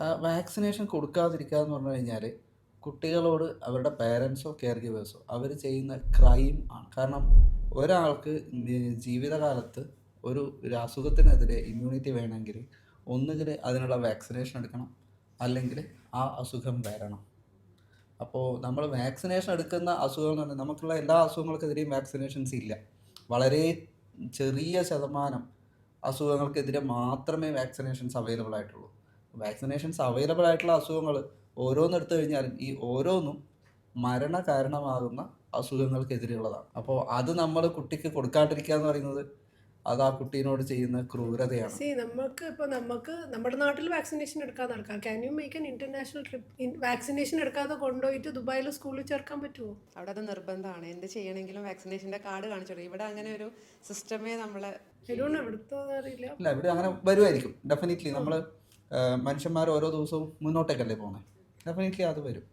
Vaccination കൊടുക്കാതിരിക്കുക എന്ന് പറഞ്ഞു കഴിഞ്ഞാൽ കുട്ടികളോട് അവരുടെ പേരൻസോ കെയർ ഗിവേഴ്സോ അവർ ചെയ്യുന്ന ക്രൈം ആണ്. കാരണം ഒരാൾക്ക് ജീവിതകാലത്ത് ഒരു ഒരു അസുഖത്തിനെതിരെ ഇമ്മ്യൂണിറ്റി വേണമെങ്കിൽ ഒന്നുകിൽ അതിനുള്ള വാക്സിനേഷൻ എടുക്കണം അല്ലെങ്കിൽ ആ അസുഖം വരണം. അപ്പോൾ നമ്മൾ വാക്സിനേഷൻ എടുക്കുന്ന അസുഖം എന്ന് പറഞ്ഞാൽ നമുക്കുള്ള എല്ലാ അസുഖങ്ങൾക്കെതിരെയും വാക്സിനേഷൻസ് ഇല്ല. വളരെ ചെറിയ ശതമാനം അസുഖങ്ങൾക്കെതിരെ മാത്രമേ വാക്സിനേഷൻസ് അവൈലബിൾ ആയിട്ടുള്ളൂ. വാക്സിനേഷൻസ് അവൈലബിൾ ആയിട്ടുള്ള അസുഖങ്ങൾ ഓരോന്ന് എടുത്തു കഴിഞ്ഞാലും ഈ ഓരോന്നും മരണ കാരണമാകുന്ന അസുഖങ്ങൾക്കെതിരെയുള്ളതാണ്. അപ്പോൾ അത് നമ്മൾ കുട്ടിക്ക് കൊടുക്കാണ്ടിരിക്കുക എന്ന് പറയുന്നത് അത് ആ കുട്ടീനോട് ചെയ്യുന്ന ക്രൂരതയാണ്. സി നമുക്ക് ഇപ്പോൾ നമുക്ക് നമ്മുടെ നാട്ടിൽ വാക്സിനേഷൻ എടുക്കാതെ നടക്കാം. Can you make an international trip vaccination എടുക്കാതെ കൊണ്ടുപോയിട്ട് ദുബായിൽ സ്കൂളിൽ ചേർക്കാൻ പറ്റുമോ അവിടെ അത് നിർബന്ധമാണ്. എന്ത് ചെയ്യണമെങ്കിലും വാക്സിനേഷന്റെ കാർഡ് കാണിച്ചോളൂ. ഇവിടെ അങ്ങനെ ഒരു സിസ്റ്റമേ നമ്മളെ അറിയില്ല. ഇല്ല ഇവിടെ അങ്ങനെ വരുമായിരിക്കും ഡെഫിനറ്റ്ലി നമ്മൾ മനുഷ്യന്മാർ ഓരോ ദിവസവും മുന്നോട്ടേക്കല്ലേ പോകുന്നത് ഡെഫിനറ്റ്ലി അത് വരും.